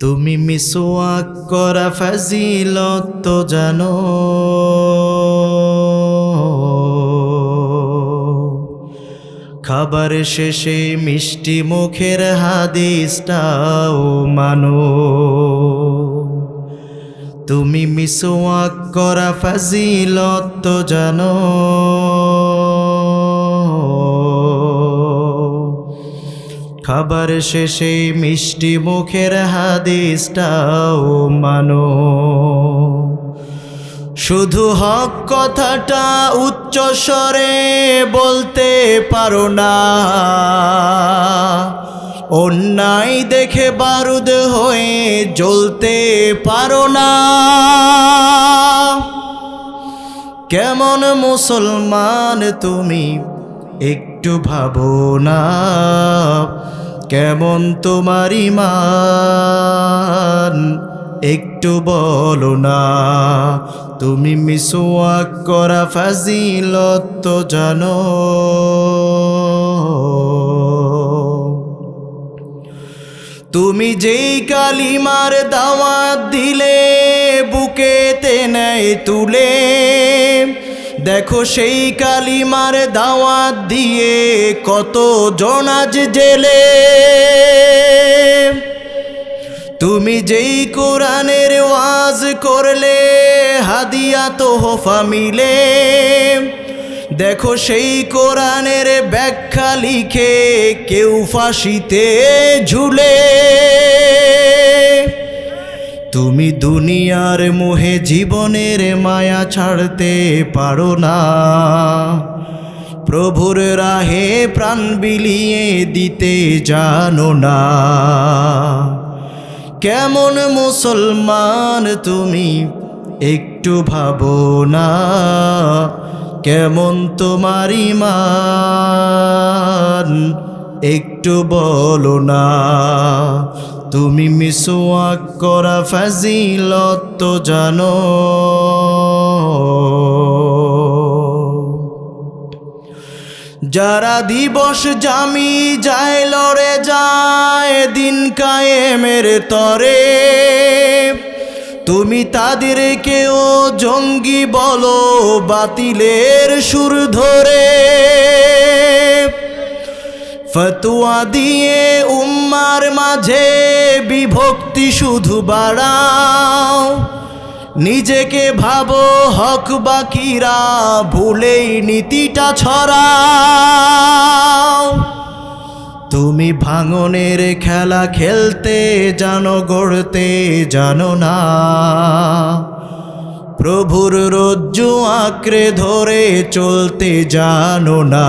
তুমি মিসওয়াক করা ফাজিলত তো জানো। খাবার শেষে মিষ্টি মুখের হাদিসটাও মানো। তুমি মিসওয়াক করা ফাজিলত তো জানো। খাবার শেষে মিষ্টি মুখের হাদিসটাও মানো। শুধু হক কথাটা উচ্চ স্বরে বলতে পারো না। অন্যায় দেখে বারুদ হয়ে জ্বলতে পারো না। কেমন মুসলমান তুমি একটু ভাবো না, কেমন তোমার ইমান? একটু বলো না, তুমি মিসওয়াক করা ফাজিলত তো জানো। তুমি যেই কালিমার দাওয়াত দিলে, বুকেতে নেয় তুলে দেখো সেই কালিমার দাওয়াত দিয়ে কত জনাজ জেলে। তুমি যেই কোরআনের ওয়াজ করলে, হাদিয়া তো হোফা মিলে। দেখো সেই কোরআনের ব্যাখ্যা লিখে কেউ ফাঁসিতে ঝুলে। দুনিয়ার মোহে জীবনের মায়া ছাড়তে পারো না। প্রভুর রাহে প্রাণ বিলিয়ে দিতে জানো না। কেমন মুসলমান তুমি একটু ভাবো না। কেমন তোমার ইমান একটু বলো না, তুমি মিসওয়াক করা ফাজিলত তো জানো। যারা দিবস জামি যায় লড়ে যায় দিন কায়েমের তরে। তুমি তাদেরকেও জঙ্গি বলো বাতিলের সুর ধরে। ফতুয়া দিয়ে উম্মার মাঝে বিভক্তি শুধু বাড়াও। নিজেকে ভাবো হক বাকিরা, ভুলেই নীতিটা ছড়াও। তুমি ভাঙনের খেলা খেলতে জানো, গড়তে জানো না। প্রভুর রজ্জু আঁকড়ে ধরে চলতে জানো না।